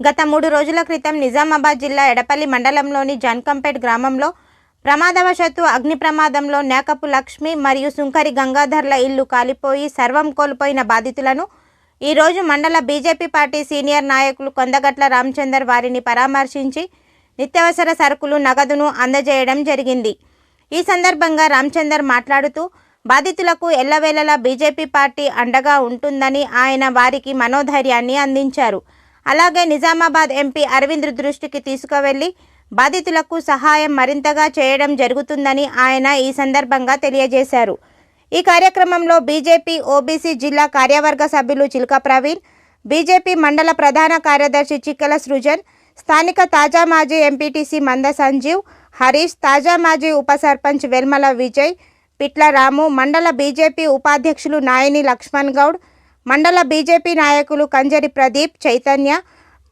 గత మూడు రోజుల క్రితం నిజామాబాద్ జిల్లా ఎడపల్లి మండలంలోని జన్కంపేట్ గ్రామంలో ప్రమాదవశత్తు అగ్ని ప్రమాదంలో నేకపు లక్ష్మి మరియు సుంకరి గంగాధర్ల ఇల్లు కాలిపోయి సర్వం కోల్పోయిన బాధితులను ఈరోజు మండల బీజేపీ పార్టీ సీనియర్ నాయకులు కొందగట్ల రామచందర్ వారిని పరామర్శించి నిత్యావసర సరుకులు నగదును అందజేయడం జరిగింది. ఈ సందర్భంగా రామచందర్ మాట్లాడుతూ బాధితులకు ఎల్లవేళలా బీజేపీ పార్టీ అండగా ఉంటుందని ఆయన వారికి మనోధైర్యాన్ని అందించారు. అలాగే నిజామాబాద్ ఎంపీ అరవింద్ దృష్టికి తీసుకువెళ్ళి బాధితులకు సహాయం మరింతగా చేయడం జరుగుతుందని ఆయన ఈ సందర్భంగా తెలియజేశారు. ఈ కార్యక్రమంలో బీజేపీ ఓబీసీ జిల్లా కార్యవర్గ సభ్యులు చిల్క ప్రవీణ్ బీజేపీ మండల ప్రధాన కార్యదర్శి చిక్కల సృజన్ స్థానిక తాజా మాజీ ఎంపీటీసీ మంద సంజీవ్ హరీష్ తాజా మాజీ ఉప సర్పంచ్ వెల్మల విజయ్ పిట్ల రాము మండల బీజేపీ ఉపాధ్యక్షులు నాయని లక్ష్మణ్ గౌడ్ మండల బీజేపీ నాయకులు కంజరి ప్రదీప్ చైతన్య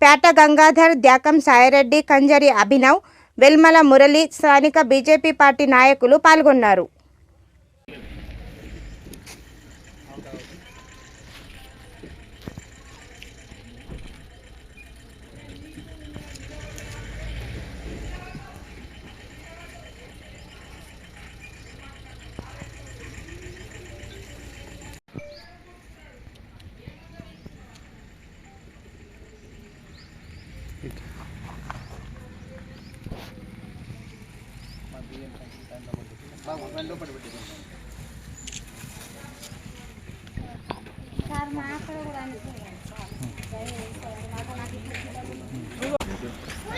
పేట గంగాధర్ ద్యాకం సాయిరెడ్డి కంజరి అభినవ్ వెల్మల మురళి స్థానిక బీజేపీ పార్టీ నాయకులు పాల్గొన్నారు.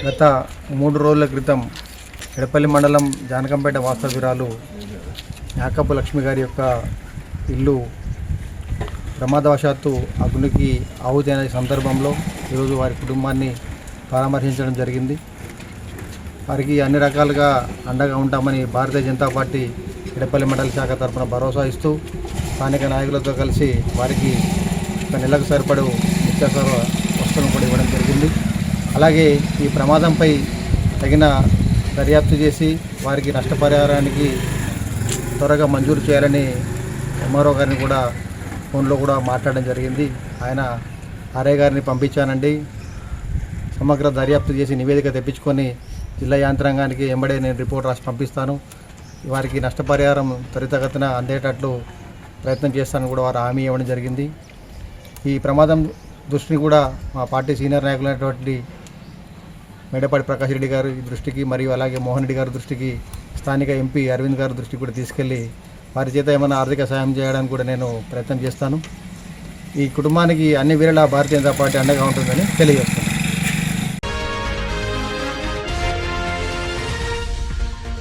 గత మూడు రోజుల క్రితం ఎడపల్లి మండలం జానకంపేట వాస్తవ్యురాలు యాకపు లక్ష్మి గారి యొక్క ఇల్లు ప్రమాదవశాత్తు అగ్నికి ఆహుతి అనే సందర్భంలో ఈరోజు వారి కుటుంబాన్ని పరామర్శించడం జరిగింది. వారికి అన్ని రకాలుగా అండగా ఉంటామని భారతీయ జనతా పార్టీ ఎడపల్లి మండల శాఖ తరఫున భరోసా ఇస్తూ స్థానిక నాయకులతో కలిసి వారికి ఒక నెలకు సరిపడు నిత్యావసర వస్తువులను కూడా ఇవ్వడం జరిగింది. అలాగే ఈ ప్రమాదంపై తగిన దర్యాప్తు చేసి వారికి నష్టపరిహారానికి త్వరగా మంజూరు చేయాలని ఎంఆర్ఓ గారిని కూడా ఫోన్లో కూడా మాట్లాడడం జరిగింది. ఆయన ఆర్ఏ గారిని పంపించానండి. సమగ్ర దర్యాప్తు చేసి నివేదిక తెప్పించుకొని జిల్లా యాంత్రాంగానికి ఎంబడే నేను రిపోర్ట్ రాసి పంపిస్తాను. వారికి నష్టపరిహారం త్వరితగతిన అందేటట్లు ప్రయత్నం చేస్తానని కూడా వారు హామీ ఇవ్వడం జరిగింది. ఈ ప్రమాదం దృష్టిని కూడా మా పార్టీ సీనియర్ నాయకులైనటువంటి మేడపాటి ప్రకాష్ రెడ్డి గారి దృష్టికి మరియు అలాగే మోహన్ రెడ్డి గారి దృష్టికి స్థానిక ఎంపీ అరవింద్ గారి దృష్టికి కూడా తీసుకెళ్ళి వారి చేత ఏమైనా ఆర్థిక సాయం చేయడానికి కూడా నేను ప్రయత్నం చేస్తాను. ఈ కుటుంబానికి అన్ని వేళలా భారతీయ జనతా పార్టీ అండగా ఉంటుందని తెలియజేస్తాను.